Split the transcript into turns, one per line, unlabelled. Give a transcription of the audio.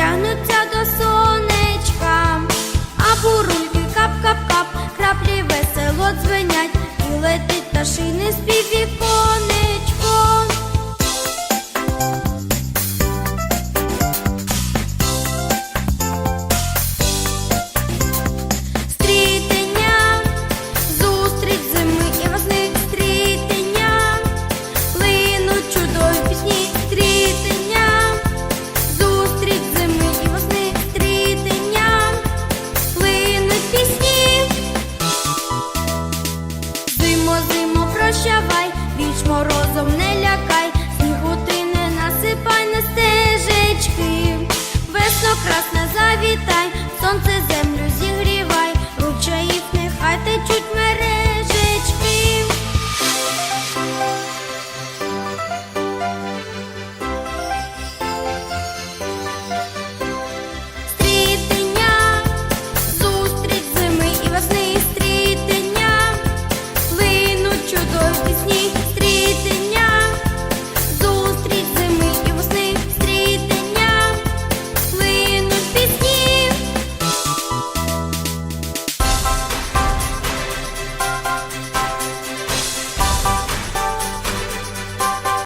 ya no зимо, прощавай, віч морозом.